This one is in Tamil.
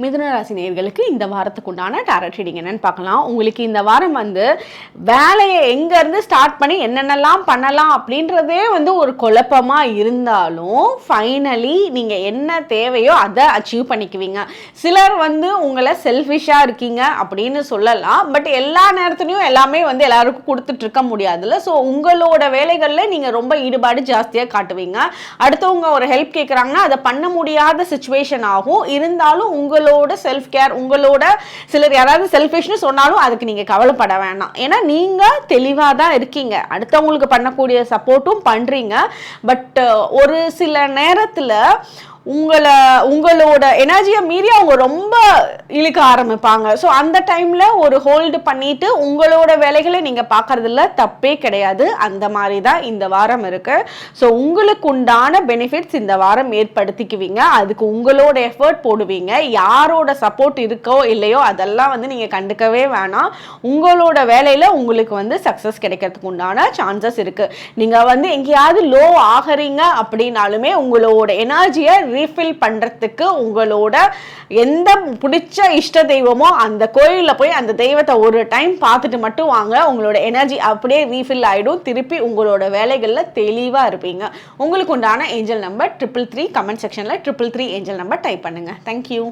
மிதுன ராசி இந்த வாரத்துக்கு உண்டான டேரட் ரீடிங் என்னன்னு பார்க்கலாம். உங்களுக்கு இந்த வாரம் வந்து வேலையை எங்கேருந்து ஸ்டார்ட் பண்ணி என்னென்னலாம் பண்ணலாம் அப்படின்றதே வந்து ஒரு குழப்பமாக இருந்தாலும் ஃபைனலி நீங்கள் என்ன தேவையோ அதை அச்சீவ் பண்ணிக்குவீங்க. சிலர் வந்து உங்களை செல்ஃபிஷாக இருக்கீங்க அப்படின்னு சொல்லலாம். பட் எல்லா நேரத்துலையும் எல்லாமே வந்து எல்லாருக்கும் கொடுத்துட்டு இருக்க முடியாதுல்ல. ஸோ உங்களோட வேலைகளில் நீங்கள் ரொம்ப ஈடுபாடு ஜாஸ்தியாக காட்டுவீங்க. அடுத்தவங்க ஒரு ஹெல்ப் கேட்குறாங்கன்னா அதை பண்ண முடியாத சுச்சுவேஷன் ஆகும். இருந்தாலும் உங்கள் உங்களோட செல்ஃப் கேர் உங்களோட சிலர் யாராவது செல்ஃபிஷ்னு சொன்னாலும் அதுக்கு நீங்கள் கவலைப்பட வேணாம். ஏன்னா நீங்கள் தெளிவாக தான் இருக்கீங்க. அடுத்தவங்களுக்கு பண்ணக்கூடிய சப்போர்ட்டும் பண்ணுறீங்க பட் ஒரு சில நேரத்தில் உங்களை உங்களோட எனர்ஜியை மீறி அவங்க ரொம்ப இழுக்க ஆரம்பிப்பாங்க. ஸோ அந்த டைமில் ஒரு ஹோல்டு பண்ணிட்டு உங்களோட வேலைகளை நீங்கள் பார்க்கறதுல தப்பே கிடையாது. அந்த மாதிரி தான் இந்த வாரம் இருக்கு. ஸோ உங்களுக்கு உண்டான பெனிஃபிட்ஸ் இந்த வாரம் ஏற்படுத்திக்குவீங்க. அதுக்கு உங்களோட எஃபர்ட் போடுவீங்க. யாரோட சப்போர்ட் இருக்கோ இல்லையோ அதெல்லாம் வந்து நீங்கள் கண்டுக்கவே வேணாம். உங்களோட வேலையில் உங்களுக்கு வந்து சக்ஸஸ் கிடைக்கிறதுக்கு உண்டான சான்சஸ் இருக்கு. நீங்கள் வந்து எங்கேயாவது லோ ஆகிறீங்க அப்படின்னாலுமே உங்களோட எனர்ஜியை ரீஃபில் பண்ணுறதுக்கு உங்களோட எந்த பிடிச்ச இஷ்ட தெய்வமோ அந்த கோயிலில் போய் அந்த தெய்வத்தை ஒரு டைம் பார்த்துட்டு மட்டும் வாங்க. உங்களோட எனர்ஜி அப்படியே ரீஃபில் ஆகிடும் திருப்பி உங்களோட வேலைகளில் தெளிவாக இருப்பீங்க. உங்களுக்கு உண்டான angel number triple three comment செக்ஷனில் triple three angel number type பண்ணுங்கள் தேங்க்யூ